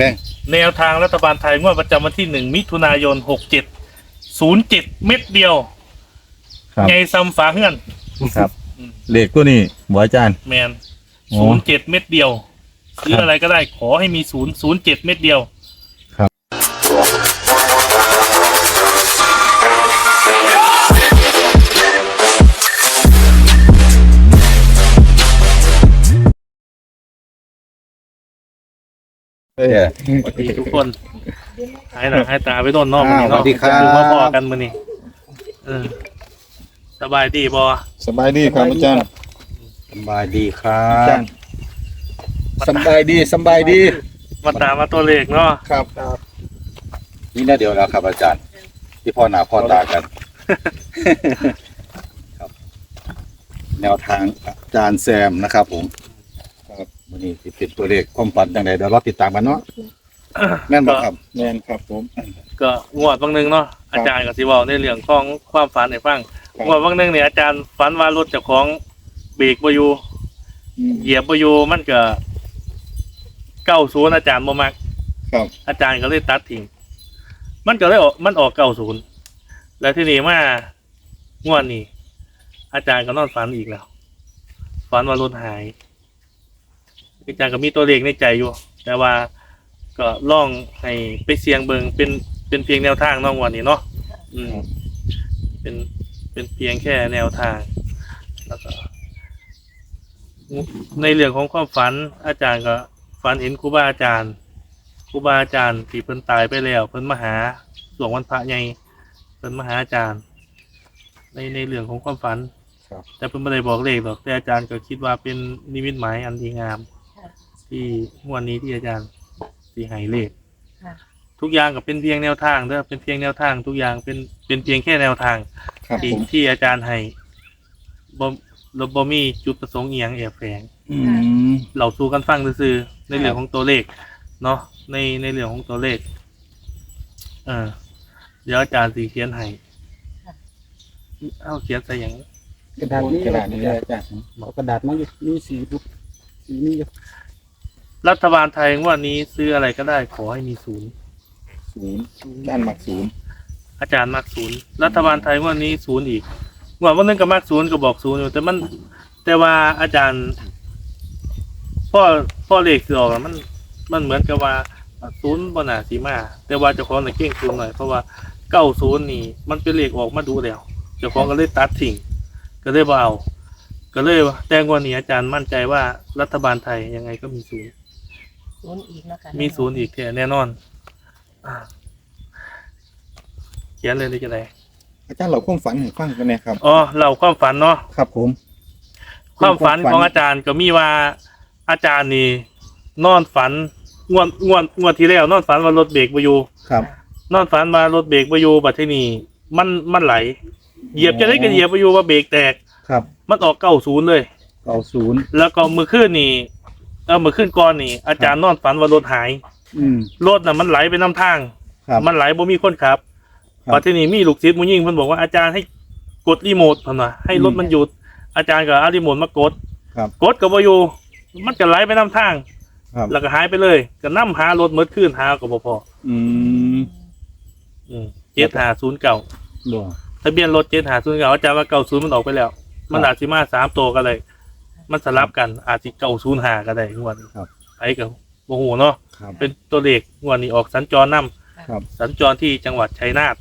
แม่งแนวทางรัฐบาลไทยงวดประจำวันที่หนึ่งมิถุนายนหกเจ็ดศูนย์เจ็ดเม็ดเดียวครับ ไงซัมฝาเฮือนครับอืมเลขตัวนี้บ่อาจารย์ แมนอ๋ศูอนย์เจ็ดเม็ดเดียวซื้ออะไรก็ได้ขอให้มีศูนย์ศูนย์เจ็ดเม็ดเดียว เอ้ยสวัสดีทุกคนหายหนังหายตาไปโดนนอกมันนี่อ่าสวัเนาะสดีครับดูพ่อๆกันมันนี่เออสบายดีบอสบายดีครับอาจารย์สบายดีครัอาจาบ รย์สบายดีสบายดีมาตามมาตัวเลขเนาะครับนี่น่าเดียวแล้วครับ อาจารย์ ที่พ่อหนาพ่อตากัน ครับ แนวทางอาจารย์แซมนะครับ ผมครับ วันนี้สิเป็นตัวเลขความฝันจังไดเดี๋ยวเราติดตามกันเนาะแม่นบ่ครับแม่นครับผม ก็งวดบางหนึงเนาะอาจารย์กับสิเวาในเรื่องของความฝันให้ฟังครับ งวดบางหนึงเนี่ยอาจารย์ฝันว่ารถเจ้าของเบรกบ่อยู่อืมเหยียบบ่อยู่มันก็เก้าศูนย์อาจารย์บ่มัก ครับอาจารย์ก็เลยตัดทิ้ง มันก็เลยออกมันออกเก้าศูนย์ แล้วที่นี่มางวดนี้ อาจารย์ก็นอนฝันอีกแล้ว ฝันว่ารถหาย อาจารย์ก็มีตัวเลขในใจอยู่ แต่ว่าก็ล่องให้ไปเสียงเบิงเป็นเป็นเพียงแนวทางเน้องวันนี้เนาะอืมเป็นเป็นเพียงแค่แนวทาง แล้วก็ในเรื่องของความฝันอาจารย์ก็ฝันเห็นครูบาอาจารย์ครูบาอาจารย์ที่เพิ่นตายไปแล้วเพิ่นมาหาหลวงวันพระใหญ่เพิ่นมาหาอาจารย์ ในในเรื่องของความฝันครับแต่เพิ่นไม่ได้บอกเลขหรอกแต่อาจารย์ก็คิดว่าเป็นนิมิตหมายอันดีงาม ที่งวดนี้ที่อาจารย์สีให้เลขค่ะ ทุกอย่างก็เป็นเพียงแนวทางเด้อเป็นเพียงแนวทาง ทุกอย่างเป็นเป็นเพียงแค่แนวทางครับที่ผมที่อาจารย์ให้บ่บ่บ่มีจุดประสงค์เอียงแอบแฝง อืมเราสู้กันฟังซื่อๆในเรื่องของตัวเลข เนาะในในเรื่องของตัวเลข เออเดี๋ยวอาจารย์สีเขียนให้เอาเขียนใส่อย่างกระดาษนี้กระดาษนี้เลยอาจารย์เอากระดาษมาอยู่มีสีปุ๊บสีนี้อยู่ รัฐบาลไทยงวดนี้ซื้ออะไรก็ได้ขอให้มีศูนย์ศูนย์ด้านหมักศูนย์อาจารย์มักศูนย์รัฐบาลไทยงวดนี้ศูนย์อีกงวดวันนึงก็มักศูนย์ก็บอกศูนย์อยู่แต่มัน แต่ว่าอาจารย์พ่อพ่อเลขสิออกอะมัน มันเหมือนกับว่าศูนย์บนหนาสีมา แต่ว่าเจ้าของในเก่งศูนย์หน่อยเพราะว่าเก้าศูนย์นี่ มันเป็นเลขออกมาดูแล้วเจ้าของก็เลยตัดทิ้งก็เลยบ่เอาก็เลยว่าแต่งวันนี้อาจารย์มั่นใจว่ารัฐบาลไทยยังไงก็มีศูนย์ ศูนย์อีกนะคะมีศูนย์อีกแท้แน่นอนอ่าเขียนเลยได้จะไดอาจารย์เราความฝันให้ฟังกันแน่ครับ อ๋อเราความฝันเนาะครับผม ความฝันของอาจารย์ก็มีว่าอาจารย์นี่นอนฝันงวดงวดงวดที่แล้วนอนฝันว่ารถเบรกบ่อยู่ครับ นอนฝันว่ารถเบรกบ่อยู่บัดทีนี้มันมันไหล เหยียบจะได้ก็เหยียบบ่อยู่ว่าเบรกแตกครับ มันออกเก้าศูนย์เลยเก้าศูนย์แล้วก็มือขึ้นนี่ เออมือขึ้นก่อนนี่ อาจารย์นอนฝันว่ารถหายอืม รถน่ะมันไหลไปน้ำทาง ครับมันไหลบ่มีคนขับครับปัจจุบันมีลูกศิษย์มุยิ่งเพิ่นบอกว่าอาจารย์ให้กดรีโมทเพิ่นว่าให้รถมันหยุด อาจารย์ก็เอารีโมทมากดครับ กดก็บ่อยู่มันก็ไหลไปน้ำทาง ครับ แล้วก็หายไปเลย ก็นํหารถหมดคืนหาก็บ่พออืมอืม7509บ่ ทะเบียนรถ7509อาจารย์ว่า90มันออกไปแล้ว มันอาจสิมาสามตัวก็เลย มันสลับกันอาจสิ905ก็ได้งวดนี้ครับไปก็บ่ฮู้เนาะครับ เป็นตัวเลขงวดนี้ออกสัญจรนํครับ สัญจรที่จังหวัดชัยนาท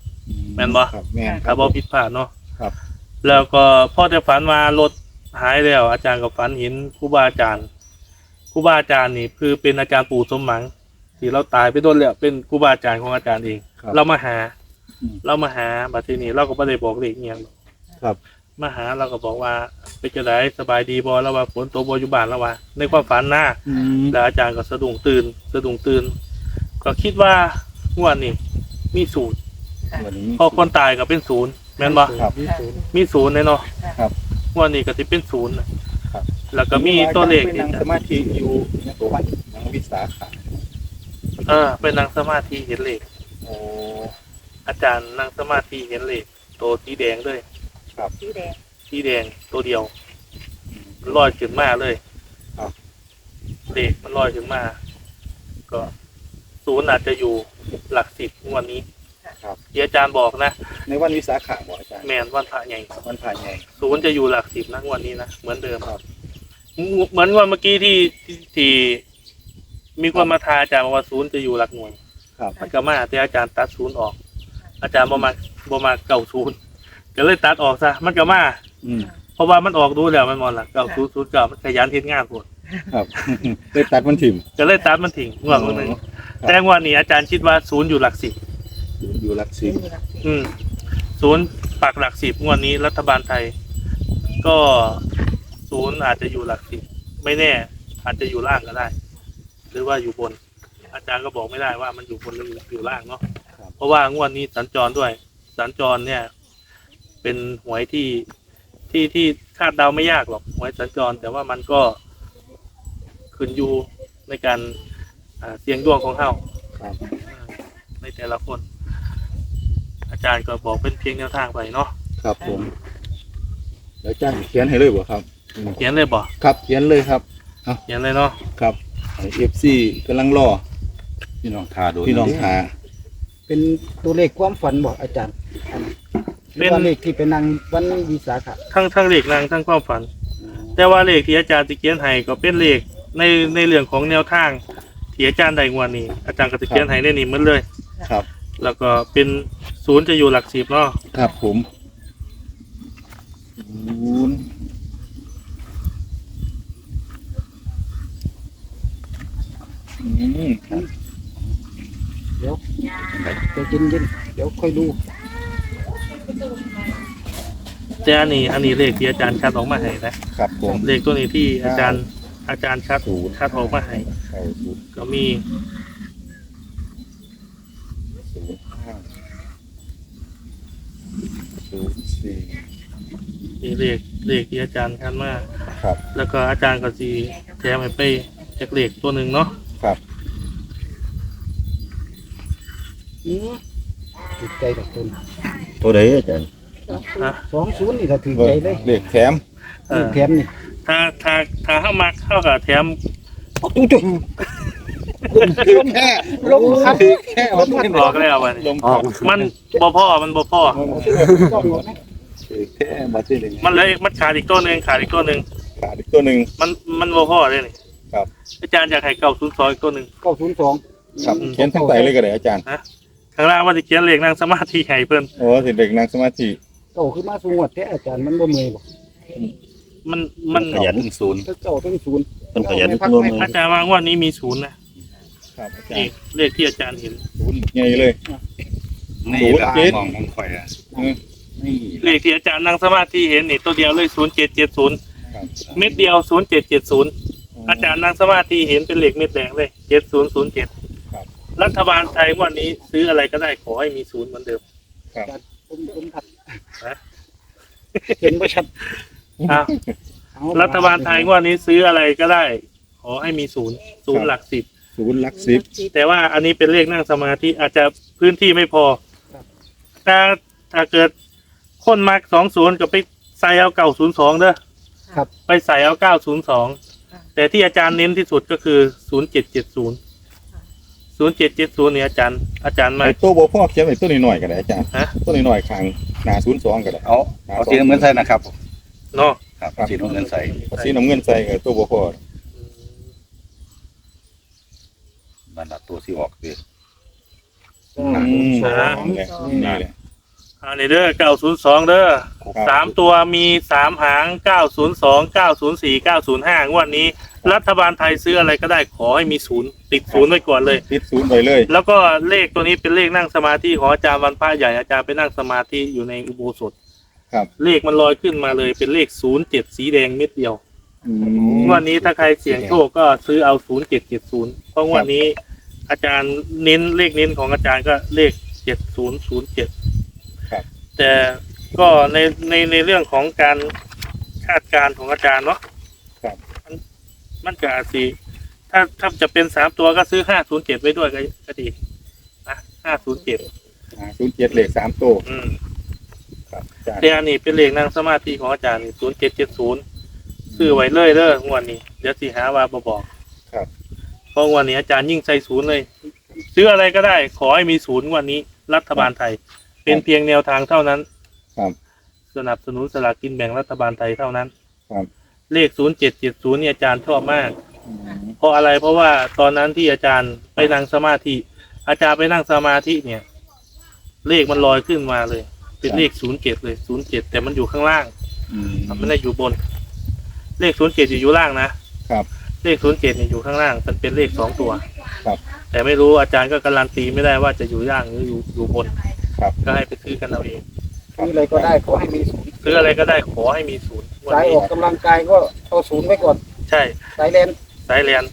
แม่นบ่ ครับแม่นคถ้ารับ บ่ผิดพลาดเนาะครับ แล้วก็พ่อจะฝันมารถหายแล้ว อาจารย์ก็ฝันเห็นครูบาอาจารย์ครูบาอาจารย์นี่คือเป็นอาจารย์ปู่สมหมังที่เราตายไปโดนแล้วเป็นครูบาอาจารย์ของอาจารย์เอง ครับ เรามาหา อืม เรามาหาบัดทีนี้เราก็ไม่ได้บอกเลขเงียงหรอกครับ มาหาเราก็บอกว่าเป็นจะได้สบายดีบอแล้วว่าฝนตกบอยู่บ้านแล้วว่า ในความฝันนะอืมแล้วอาจารย์ก็สะดุ้งตื่น สะดุ้งตื่น ก็คิดว่างวดนี้มีศูนย์วันนี้พอคนตายก็เป็นศูนย์แม่นบ่ครับมีศูนย์มีศูนย์เลยเนาะครับงวันนี้ก็จะเป็นศูนย์น่ะครับแล้วก็มีตัวเลขเป็นที่นั่งสมาธิอยู่ในตัววัดนังวิสาขาเออเป็นนั่งสมาธิเห็นเลขโอ้อาจารย์นั่งสมาธิเห็นเลขตัวสีแดงเลย สีแดงสีแดงตัวเดียวลอยขึ้นมาเลยครับ เลขมันลอยขึ้นมา ก็ศูนย์อาจจะอยู่หลักสิบงวดนี้ครับ ที่อาจารย์บอกนะในวันวิสาขะบอกอาจารย์แมนวันพระใหญ่วันผ่านใหญ่ ศูนย์จะอยู่หลักสิบนะงวดนี้นะเหมือนเดิมครับ เหมือนงวันเมื่อกี้ที่ที่ที่มีคนมาทายอาจารย์บอกว่าศูนย์จะอยู่หลักหน่วยครับ มันก็มาแต่อาจารย์ตัดศูนย์ออก อาจารย์บ่มาบ่มาเก่าศูนย์ ก็เลยตัดออกซะมันก็มาอืมเพราะว่ามันออกดูแล้วมันมอนละเก่าศูนย์ศูนย์เก่ามันขยันเฮ็ดงานพวดครับ ได้ตัดมันถิ่ม ก็เลยตัดมันทิ้งงวดนึงครับ แต่งวดนี้อาจารย์คิดว่าศูนย์อยู่หลักสิบอยู่หลักสิบนี่ล่ะอืมศูนย์ปักหลักสิบงวดนี้รัฐบาลไทย ก็ศูนย์อาจจะอยู่หลักสิบไม่แน่ อาจจะอยู่ล่างก็ได้ หรือว่าอยู่บน อาจารย์ก็บอกไม่ได้ว่ามันอยู่บนหรืออยู่ล่างเนาะเพราะว่างวดนี้สัญจรด้วย สัญจรเนี่ย เป็นหวยที่ที่ที่คาดเดาไม่ยากหรอกหวยสัญจร แต่ว่ามันก็ขึ้นอยู่ในการอ่าเสียงดวงของเฮาครับ ในแต่ละคน อาจารย์ก็บอกเป็นเพียงแนวทางไปเนาะครับผมแล้วอาจารย์เขียนให้เลยบ่ครับเขียนเลยบอกครับเขียนเลยครับเขียนเลยเนาะครับเอฟซีกำลังรอพี่น้องทาดูพี่น้องหาเป็นตัวเลขความฝันบอกอาจารย์ หรือว่าเลขที่เป็นนางวันวิสาขะทั้งทั้งเลขนางทั้งความฝัน แต่ว่าเลขที่อาจารย์จะเขียนให้ก็เป็นเลขในในเรื่องของแนวทางที่อาจารย์ได้งวดนี้ อาจารย์ก็จะเขียนให้ในนี้หมันเลย ครับ แล้วก็เป็นศูนย์จะอยู่หลักสิบเนาะครับผมศูนย์อืมครับ เดี๋ยวใจเย็นๆเดี๋ยวค่อยดู แต่อันนี้อันนี้เลขที่อาจารย์คัดออกมาให้นะครับผมเลขตัวนี้ที่อาจารย์อาจารย์คัดคัดออกมาให้เข้าศูนย์ก็มีศูนย์ห้าศูนย์สี่มีเลขเลขที่อาจารย์คัดมาครับ แล้วก็อาจารย์ก็สีแถมให้ไปจากเลขตัวหนึ่งเนาะครับอืมถูกใจกับคน ตัวใดอาจารย์นะสองศูนย์นี่ถ้าถูกใจเลยเลขแถมเอเลอขแถมนี่ถ้าถ้าถ้าเข้ามาเข้ากับแถมตุ้จุ๊บลมแค่ลมพัดแค่ลมพัดบอกแล้ววันลนี้มพัดมันบ่พ่อมันบ่พ่อแค่มาที่หนึ่งมันเลยมันขาดอีกตัวหนึ่งขาดอีกตัวหนึ่งขาดอีกตัวหนึ่งมันมันบ่พ่อเลยนี่ครับ อาจารย์อยากให้เก่าศูนย์สองอีกตัวหนึ่งเก้าศูนย์สองครับเขียนทั้งใจเลยก็ได้อาจารย์ ข้างล่างว่าจะเขียนเลขนั่งสมาธิให้เพิ่นโอ้สิเด็กนั่งสมาธิเก้าคือมาสูงวัดแท้อาจารย์มันบ่เมอยบ่มันมันขยันศูนย์ถ้าเก้าต้องศูนย์มันขยันไม่พักรวมไม่มืออาจารย์ว่างวดนี้มีศูนย์นะครับอาจารนี่ย์เลขที่อาจารย์เห็น ศูนย์ใหญ่เลย นี่แหละศูนย์มองมองข่อยอะอืม นี่เลขที่อาจารย์นั่งสมาธิเห็นนี่ตัวเดียวเลยศูนย์เจ็ดเจ็ดศูนย์ครับเม็ดเดียวศูนย์เจ็ดเจ็ดศูนย์อาจารย์นั่งสมาธิเห็นเป็นเหล็กเม็ดแดงเลยเจ็ดศูนย์ศูนย์เจ็ดค รับรัฐบาลไทยงวันนี้ซื้ออะไรก็ได้ขอให้มีศูนย์เหมือนเดิมผมผมผัดฮะเห็นบ่ชัดอ้าวเอารัฐบาลไทยงวันนี้ซื้ออะไรก็ได้ ขอให้มีศูนย์ศูนย์หลักสิบศูนย์หลักสิบแต่ว่าอันนี้เป็นเลขนั่งสมาธิอาจจะพื้นที่ไม่พอถ้าถ้าเกิดคนมาสองศูนย์ก็ไปใส่เอาเก้าศูนย์สองเด้อครับ ไปใส่เอาเก้าศูนย์สองแต่ที่อาจารย์เน้นที่สุดก็คือศูนย์เจ็ดเจ็ดศูนย์ ศูนย์เจ็ดเจ็ดศูนย์เนี่ยอาจารย์อาจารย์มา ไอ้ตัวบ่พ่อเขียนไอ้ตัวน้อยๆก็ได้อาจารย์ฮะ ตัวน้อยๆข้างหน้าศูนย์สองก็ได้ เอาเอาสีน้ำเงินใส่นะครับเนาะครับสีน้ำเงินใส่เอาสีน้ำเงินใส่กับตัวบ่พ่อบันดัดตัวสีออกคืออืมสองนี่แหละนี่แหละ อันนี้เด้อเก้าศูนย์สองเด้อครับ สามตัวมีสามหางเก้าศูนย์สองเก้าศูนย์สี่เก้าศูนย์ห้างวดนี้ รัฐบาลไทยซื้ออะไรก็ได้ขอให้มีศูนย์ติดศูนย์ไว้ก่อนเลย ติดศูนย์ไปเลย แล้วก็เลขตัวนี้เป็นเลขนั่งสมาธิของอาจารย์วันพระใหญ่อาจารย์ไปนั่งสมาธิอยู่ในอุโบสถครับ เลขมันลอยขึ้นมาเลยเป็นเลขศูนย์เจ็ดสีแดงเม็ดเดียวอืม งวันนี้ถ้าใครเสี่ยงโชคก็ซื้อเอาศูนย์เจ็ดเจ็ดศูนย์เพราะงวันนี้ อาจารย์เน้นเลขเน้นของอาจารย์ก็เลขเจ็ดศูนย์ศูนย์เจ็ดครับ แต่ก็ในในในเรื่องของการคาดการณ์ของอาจารย์เนาะครับมัน มันก็อาจสิถ้าถ้าจะเป็นสามตัวก็ซื้อห้าศูนย์เจ็ดไว้ด้วยก็ก็ดีนะห้าศูนย์เจ็ดอ่าศูนย์เจ็ดเลขสามตัวอืมครับอาจารย์แต่อันนี้เป็นเลขนั่งสมาธิของอาจารย์นี่ศูนย์เจ็ดเจ็ดศูนย์ซื้อไว้เลยเด้องวดนี้เดี๋ยวสิหาว่าบบอกครับ เพราะงวดนี้อาจารย์ยิ่งใส่ศูนย์เลย ซื้ออะไรก็ได้ ขอให้มีศูนย์งวันนี้ รัฐบาลไทย เป็นเพียงแนวทางเท่านั้นครับสนับสนุนสลากกินแบ่งรัฐบาลไทยเท่านั้นครับ เลขศูนย์เจ็ดเจ็ดศูนย์เนี่ยอาจารย์ชอบมาก เพราะอะไรเพราะว่าตอนนั้นที่อาจารย์ไปนั่งสมาธิ อาจารย์ไปนั่งสมาธิเนี่ย เลขมันลอยขึ้นมาเลย เป็นเลขศูนย์เจ็ดเลยศูนย์เจ็ดแต่มันอยู่ข้างล่างอืมมันไม่ได้อยู่บน เลขศูนย์เจ็ดอยู่ล่างนะครับ เลขศูนย์เจ็ดเนี่ยอยู่ข้างล่าง มันเป็นเลขสองตัว ครับ แต่ไม่รู้อาจารย์ก็การันตีไม่ได้ว่าจะอยู่ล่างหรืออยู่อยู่บน ครับ ก็ให้ไปซื้อกันเอาเอง ซื้ออะไรก็ได้ขอให้มีศูนย์ซื้ออะไรก็ได้ขอให้มีศูนย์ สายออกกำลังกายก็เอาศูนย์ไว้ก่อน ใช่สายแลนสายเรียน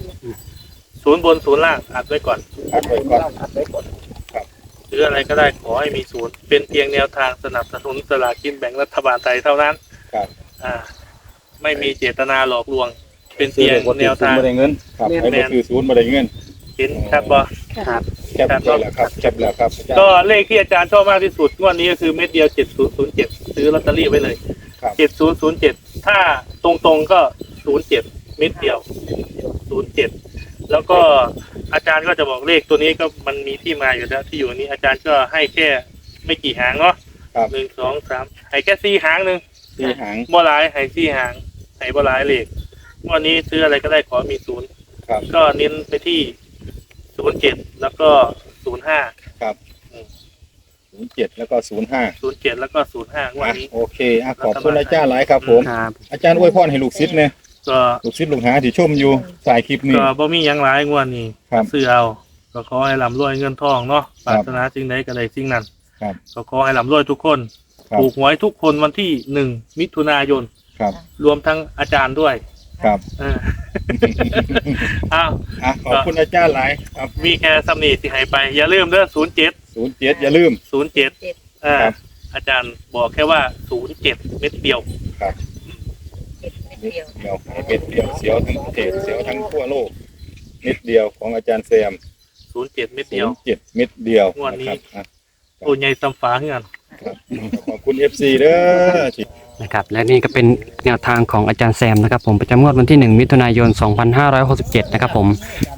ศูนย์บนศูนย์ล่างอัดไว้ก่อน อัดไว้ก่อน อัดไว้ก่อน หรืออะไรก็ได้ขอให้มีศูนย์ เป็นเพียงแนวทางสนับสนุนสลากกินแบ่งรัฐบาลไทยเท่านั้นครับ อ่า ไม่มีเจตนาหลอกลวง เป็นเพียงแนวทาง บ่ได้เงินครับแม่น ไอ้บ่คือศูนย์มาได้เงินเห็นครับบอ ครับ แคบแล้วครับแคบแล้วครับก็เลขที่อาจารย์ชอบมากที่สุดงวดนี้ก็คือเม็ดเดียวเจ็ดศูนย์ศูนย์เจ็ดซื้อลอตเตอรี่ไว้เลย ครับเจ็ด ถ้าตรงๆก็ศูนย์เจ็ดเม็ดเดียวศูนย์เจ็ดแล้วก็อาจารย์ก็จะบอกเลขตัวนี้ก็มันมีที่มาอยู่แล้วที่อยู่นี้อาจารย์ก็ให้แค่ไม่กี่หางเนาะครับ หนึ่งสองสามให้แค่สี่หางหนึ่งสี่หาง บ่หลายให้สี่หางให้บ่หลายเลขงวันนี้ซื้ออะไรก็ได้ขอมีศูนย์ครับ ก็เน้นไปที่ศูนย์เจ็ดแล้วก็ศูนย์ห้า ศูนย์เจ็ดแล้วก็ศูนย์ห้าศูนย์เจ็ดแล้วก็ศูนย์ห้างวันนี้ โอเคอะขอบคุณอาจารย์หลายครับผม ครับ อาจารย์อวยพรให้ลูกศิษย์เนี่ยก็ลูกศิษย์ลูกหาที่ชมอยู่สายคลิปนี้ ก็บ่มีหยังหลายงวดนี้ครับซื้อเอาก็ขอให้ร่ำรวยเงินทองเนาะครัปบรารถนาสิ่งใดก็ได้สิ่งนั้นครับก็ขอให้ร่ำรวยทุกคนครับ ถูกหวยทุกคนวันที่หนึ่งมิถุนายน ครับรวมทั้งอาจารย์ด้วยครับเอออ้าว อะขอบคุณอาจารย์หลายครับ มีแค่สำนีสิให้ไป อย่าลืมเด้อศูนย์เจ็ด ศูนย์เจ็ดอย่าลืม ศูนย์เจ็ดอ่าครับอาจารย์บอกแค่ว่าศูนย์เจ็ดเม็ดเดียวครับเจ็ดเม็ดเดียวเดียวให้เม็ดเดียวเสียวทั้งประเทศเสียวทั้งทั่วโลกเม็ดเดียวของอาจารย์แซมศูนย์เจ็ดเม็ดศูเดียวนย์เจ็ดเม็ดเดียวงวดนี้ นะครับอะ โอ้ใหญ่ซ้ำฟ้าเงินครับขอบคุณ FC เด้อที่ นะครับและนี่ก็เป็นแนวทางของอาจารย์แซมนะครับผมประจำงวดวันที่ 1 มิถุนายน 2567 นะครับผม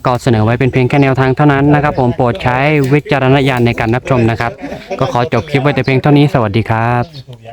ก็เสนอไว้เป็นเพียงแค่แนวทางเท่านั้นนะครับผมโปรดใช้วิจารณญาณในการรับชมนะครับ ก็ขอจบคลิปไว้แต่เพียงเท่านี้สวัสดีครับ